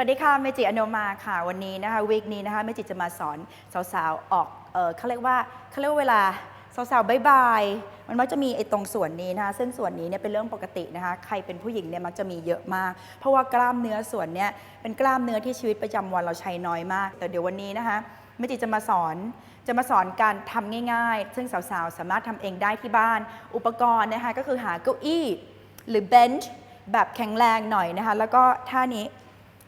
วัสดีค่ะเมจิอโนมาค่ะวันนี้นะคะวีคนี้นะคะเมจิจะมาสอนสาวๆออกเออเขาเรียกว่าเขาเรียกว่าเวลาสาวๆบายบายมันมักจะมีไอ้ตรงส่วนนี้นะคะซึ่งส่วนนี้เนี่ยเป็นเรื่องปกตินะคะใครเป็นผู้หญิงเนี่ยมักจะมีเยอะมาก เพราะว่ากล้ามเนื้อส่วนเนี้ยเป็นกล้ามเนื้อที่ชีวิตประจำวันเราใช้น้อยมาก แต่เดี๋ยววันนี้นะคะเมจิจะมาสอนจะมาสอนการทำง่าย ๆ ซึ่งสาวๆสามารถทำเองได้ที่บ้าน อุปกรณ์นะคะก็คือหาเก้าอี้ หรือเบนช์แบบแข็งแรงหน่อยนะคะแล้วก็ท่านี้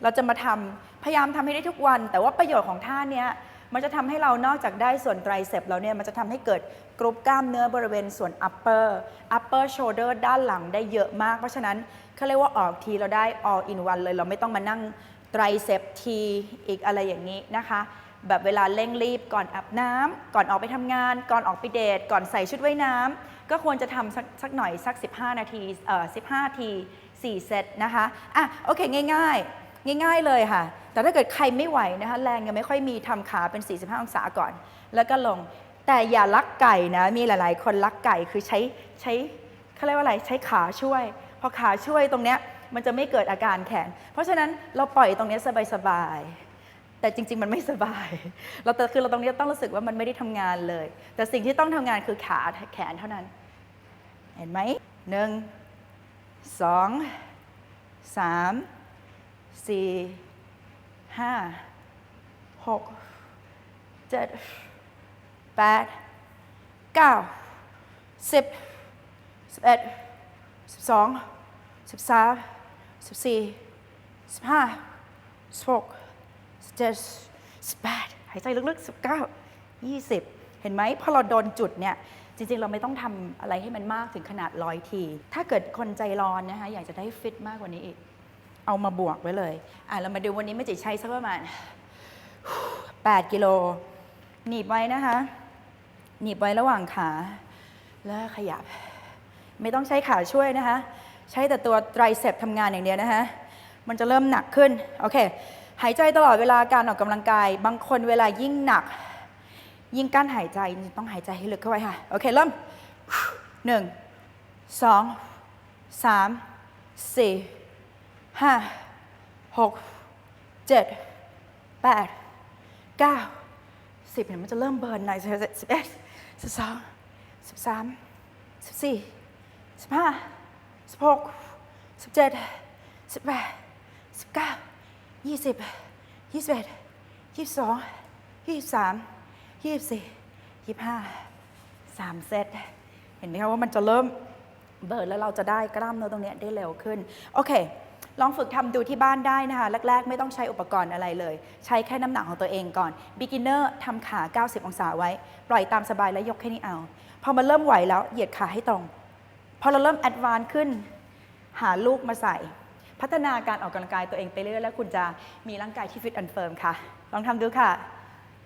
เราจะมาทำพยายามทำให้ได้ทุกวัน แต่ว่าประโยชน์ของท่าเนี้ยมันจะทำให้เรานอกจากได้ส่วนไตรเซปเราเนี่ยมันจะทำให้เกิดกรุ๊ปกล้ามเนื้อบริเวณส่วน upper upper shoulder ด้านหลังได้เยอะมาก เพราะฉะนั้นเขาเรียกว่าออกทีเราได้ all in one เลย เราไม่ต้องมานั่งไตรเซปทีอีกอะไรอย่างนี้นะคะ แบบเวลาเร่งรีบก่อนอาบน้ำก่อนออกไปทำงาน ก่อนออกไปเดท ก่อนใส่ชุดว่ายน้ำก็ควรจะทำสักสักหน่อยสัก 15 นาทีเอ่อ15นาที 4 เซตนะคะอะโอเคง่าย ๆ ง่าย ๆเลยค่ะ แต่ถ้าเกิดใครไม่ไหวนะคะแรงยังไม่ค่อยมีทำขาเป็น 45 องศาก่อน แล้วก็ลงแต่อย่าลักไก่นะ มีหลาย ๆ คนลักไก่คือใช้ใช้เขาเรียกว่าอะไรใช้ขาช่วย พอขาช่วยตรงเนี้ยมันจะไม่เกิดอาการแขน เพราะฉะนั้นเราปล่อยตรงเนี้ยสบายๆแต่จริง ๆ มันไม่สบาย เราแต่คือเราตรงนี้ต้องรู้สึกว่ามันไม่ได้ทำงานเลย แต่สิ่งที่ต้องทำงานคือขาแขนเท่านั้น เห็นไหมหนึ่งสองสาม สี่ห้าหกเจ็ดแปดเก้าสิบสิบเอ็ดสิบสองสิบสามสิบสี่สิบห้าสิบหกสิบเจ็ดสิบแปดหายใจลึกๆสิบเก้ายี่สิบเห็นไหมพอเราโดนจุดเนี่ยจริง ๆ เราไม่ต้องทำอะไรให้มันมากถึงขนาดร้อยที ถ้าเกิดคนใจร้อนนะคะอยากจะได้ฟิตมากกว่านี้อีก เอามาบวกไว้เลย อะเรามาดูวันนี้ไม่จิใช้สักประมาณ8กิโล หนีบไว้นะคะ หนีบไว้ระหว่างขา แล้วขยับ ไม่ต้องใช้ขาช่วยนะคะ ใช้แต่ตัวไตรเซปทำงานอย่างเดียวนะคะ มันจะเริ่มหนักขึ้น โอเค หายใจตลอดเวลาการออกกำลังกาย บางคนเวลายิ่งหนัก ยิ่งกั้นหายใจต้องหายใจให้ลึกเข้าไว้ค่ะ โอเค เริ่มหนึ่งสองสามสี่ ห้าหกเจ็ดแปดเก้าสิบเห็นมันจะเริ่มเบิร์นหน่อยสิบเอ็ดสิบสองสิบสามสิบสี่สิบห้าสิบหกสิบเจ็ดสิบแปดสิบเก้ายี่สิบยี่สิบเอ็ดยี่สิบสองยี่สิบสามยี่สิบสี่ยี่สิบห้าสามเซตเห็นไหมคะว่ามันจะเริ่มเบิร์นแล้วเราจะได้กล้ามเนื้อตรงเนี้ยได้เร็วขึ้น โอเค ลองฝึกทำดูที่บ้านได้นะคะ แรก ๆ ไม่ต้องใช้อุปกรณ์อะไรเลย ใช้แค่น้ำหนักของตัวเองก่อน beginner ทำขา 90 องศาไว้ ปล่อยตามสบายแล้วยกแค่นี้เอา พอมันเริ่มไหวแล้วเหยียดขาให้ตรง พอเราเริ่ม advance ขึ้น หาลูกมาใส่ พัฒนาการออกกำลังกายตัวเองไปเรื่อยๆแล้วคุณจะมีร่างกายที่ฟิตอันเฟิร์มค่ะ ลองทำดูค่ะ